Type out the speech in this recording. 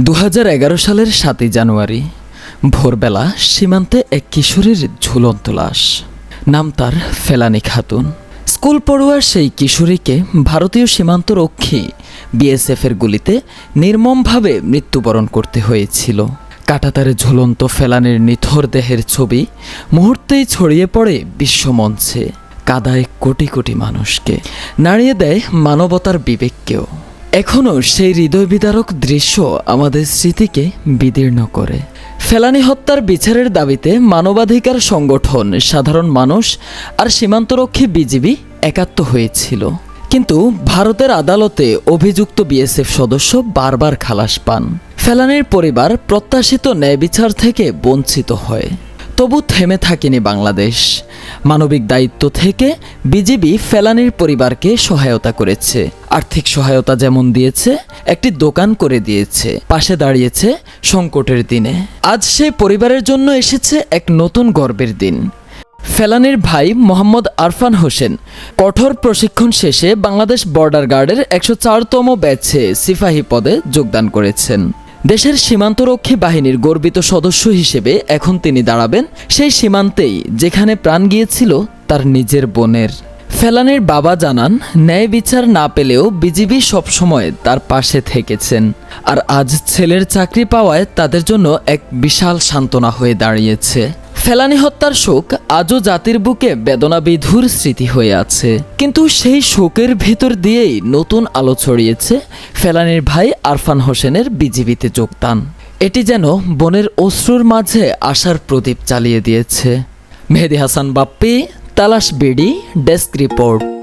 দু হাজার এগারো সালের সাতই জানুয়ারি, ভোরবেলা সীমান্তে এক কিশোরীর ঝুলন্ত লাশ। নাম তার ফেলানি খাতুন। স্কুল পড়ুয়া সেই কিশোরীকে ভারতীয় সীমান্ত সীমান্তরক্ষী বিএসএফের গুলিতে নির্মমভাবে মৃত্যুবরণ করতে হয়েছিল। কাটাতারে ঝুলন্ত ফেলানির নিথর দেহের ছবি মুহূর্তেই ছড়িয়ে পড়ে বিশ্বমঞ্চে কাদায় কোটি কোটি মানুষকে। নাড়িয়ে দেয় মানবতার বিবেককেও। এখনও সেই হৃদয় বিদারক দৃশ্য আমাদের স্মৃতিকে বিদীর্ণ করে। ফেলানি হত্যার বিচারের দাবিতে মানবাধিকার সংগঠন, সাধারণ মানুষ আর সীমান্তরক্ষী বিজিবি একাত্ম হয়েছিল। কিন্তু ভারতের আদালতে অভিযুক্ত বিএসএফ সদস্য বারবার খালাস পান। ফেলানির পরিবার প্রত্যাশিত ন্যায় বিচার থেকে বঞ্চিত হয়। তবু থেমে থাকেনি বাংলাদেশ। মানবিক দায়িত্ব থেকে বিজিবি ফেলানির পরিবারকে সহায়তা করেছে। আর্থিক সহায়তা যেমন দিয়েছে, একটি দোকান করে দিয়েছে। পাশে দাঁড়িয়েছে সংকটের দিনে। আজ সেই পরিবারের জন্য এসেছে এক নতুন গর্বের দিন। ফেলানির ভাই মোহাম্মদ আরফান হোসেন, কঠোর প্রশিক্ষণ শেষে বাংলাদেশ বর্ডার গার্ডের একশো চারতম ব্যাচে সিপাহী পদে যোগদান করেছেন। দেশের সীমান্তরক্ষী বাহিনীর গর্বিত সদস্য হিসেবে এখন তিনি দাঁড়াবেন সেই সীমান্তেই যেখানে প্রাণ গিয়েছিল তার নিজের বোনের। ফেলানের বাবা জানান, ন্যায় বিচার না পেলেও বিজিবি সবসময় তার পাশে থেকেছেন। আর আজ ছেলের চাকরি পাওয়ায় তাদের জন্য এক বিশাল সান্ত্বনা হয়ে দাঁড়িয়েছে। ফেলানি হত্যার শোক আজও জাতির বুকে বেদনা বিধুর স্মৃতি হয়ে আছে। কিন্তু সেই শোকের ভেতর দিয়েই নতুন আলো ছড়িয়েছে ফেলানির ভাই আরফান হোসেনের বিজিবিতে যোগদান। এটি যেন বনের অশ্রুর মাঝে আশার প্রদীপ চালিয়ে দিয়েছে। মেহেদি হাসান বাপ্পি, তালাশ বিডি, ডেস্ক রিপোর্ট।